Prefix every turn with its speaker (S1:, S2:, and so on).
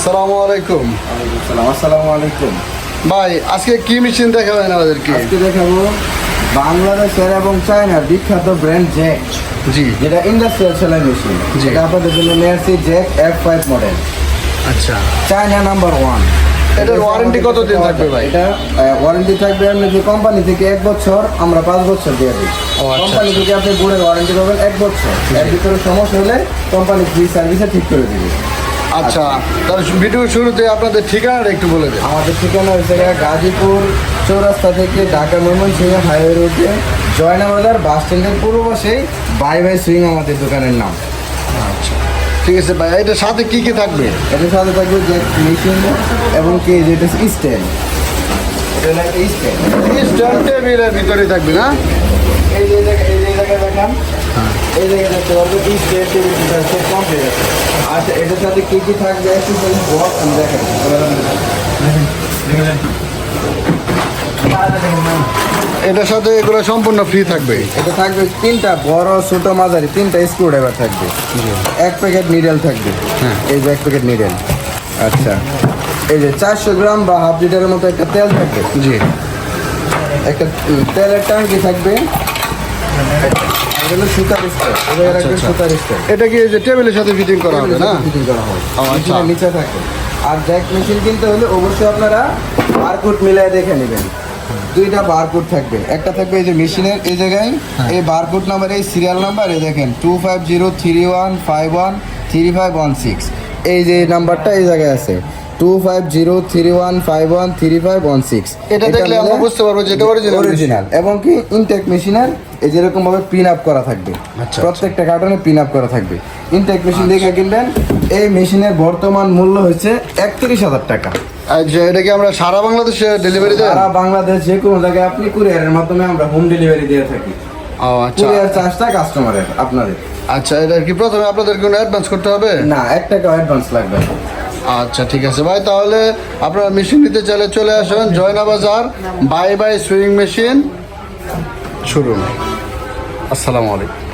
S1: আসসালামু আলাইকুম।
S2: আসসালাম আলাইকুম।
S1: ভাই আজকে কি মেশিন দেখাবেন আমাদেরকে?
S2: আজকে দেখাবো বাংলাদেশের এবং চায়নার বিখ্যাত ব্র্যান্ড জ্যাক
S1: জি।
S2: যেটা ইন্ডাস্ট্রিয়াল সেলাই মেশিন। এটা আপনাদের জন্য নিয়ে আসছি জ্যাক এফ ফাইভ মডেল
S1: আচ্ছা।
S2: চায়না নাম্বার ওয়ান
S1: এটার কতদিন থাকবে ভাই?
S2: এটা ওয়ারেন্টি থাকবে আপনি যে কোম্পানি থেকে এক বছর আমরা পাঁচ বছর দিয়ে দিই।
S1: আচ্ছা,
S2: কোম্পানি থেকে আপনি গুড়ের ওয়ারেন্টি পাবেন এক বছর। এর ভিতরে সমস্যা হলে কোম্পানি ফ্রি সার্ভিসে ঠিক করে দিবে।
S1: আচ্ছা তাহলে ভিডিও শুরুতে আপনাদের ঠিকানাটা একটু বলে দেন।
S2: আমাদের ঠিকানা হচ্ছে গাজীপুর চৌরাস্তা থেকে ঢাকা ময়মনসিংহ হাইওয়ে রোডে জয়নাবাজার বাস স্ট্যান্ডের পূর্ব পাশেই বাই বাই সুইং আমাদের দোকানের নাম।
S1: আচ্ছা ঠিক আছে ভাই এটার সাথে কী কী থাকবে?
S2: এটার সাথে থাকবে যে মেশিন এবং কি যেটা স্ট্যান্ড। এটা স্ট্যান্ড।
S1: স্ট্যান্ড টেবিলের ভিতরে থাকবে না?
S2: এই যে এই যে দেখান। এই জায়গায় দেখতে পারব এই স্ট্যান্ড টেবিল সেট কমপ্লিট আছে আচ্ছা এটার সাথে কি কি থাকবে একটু বক্স আমি দেখেন
S1: এটার সাথে এগুলো সম্পূর্ণ ফ্রি থাকবে।
S2: এটা থাকবে তিনটা বড় ছোট মাঝারি তিনটা স্ক্রু ড্রাইভার থাকবে। এক প্যাকেট নিডেল থাকবে।
S1: হ্যাঁ।
S2: এই যে এক প্যাকেট নিডেল আচ্ছা। এই যে চারশো গ্রাম বা হাফ লিটারের মতো একটা তেল থাকবে।
S1: জি।
S2: একটা তেলের ট্যাঙ্কি থাকবে। সুতার রাখবেন
S1: আচ্ছা।
S2: সুতার স্টার
S1: এটা কি এই যে টেবিলের সাথে ফিটিং করা হবে না?
S2: ফিটিং করা
S1: ও, আচ্ছা।
S2: নিচে থাকে। আর জ্যাক মেশিন কিনতে হলে অবশ্যই আপনারা বারকোড মিলাই দেখে নেবেন। দুইটা বারকোড থাকবে। একটা থাকবে এই যে মেশিনের এই জায়গায়।
S1: হ্যাঁ।
S2: এই বারকোড নাম্বার এই সিরিয়াল নাম্বার এই দেখেন two five zero three one five one three five one six এই যে নাম্বারটা এই জায়গায় আছে। Two five zero three one five one three five one six
S1: এটা দেখলে আমরা বুঝতে পারব যে এটা
S2: অরিজিনাল এবং কি ইনটেক মেশিনের এই যেরকম ভাবে পিন আপ করা থাকবে।
S1: আচ্ছা,
S2: প্রত্যেকটা কার্টনে পিন আপ করা থাকবে। ইনটেক মেশিন দেখে কিনবেন এই মেশিনের বর্তমান মূল্য হচ্ছে একত্রিশ হাজার টাকা।
S1: আচ্ছা এটা কি আমরা সারা বাংলাদেশে ডেলিভারি দেন
S2: সারা বাংলাদেশ যে কোনো জায়গায় আপনি কুরিয়ারের মাধ্যমে আমরা হোম ডেলিভারি দিয়ে থাকি।
S1: ও আচ্ছা।
S2: কুরিয়ার চার্জটা কাস্টমারের আপনাদের।
S1: আচ্ছা এটা কি প্রথমে আপনাদের কোনো অ্যাডভান্স করতে হবে?
S2: না এক টাকা অ্যাডভান্স লাগবে
S1: আচ্ছা ঠিক আছে। ভাই তাহলে আপনারা মেশিন নিতে চাইলে চলে আসুন জয়না বাজার বাই বাই সুইং মেশিন শুরু আসসালামু আলাইকুম।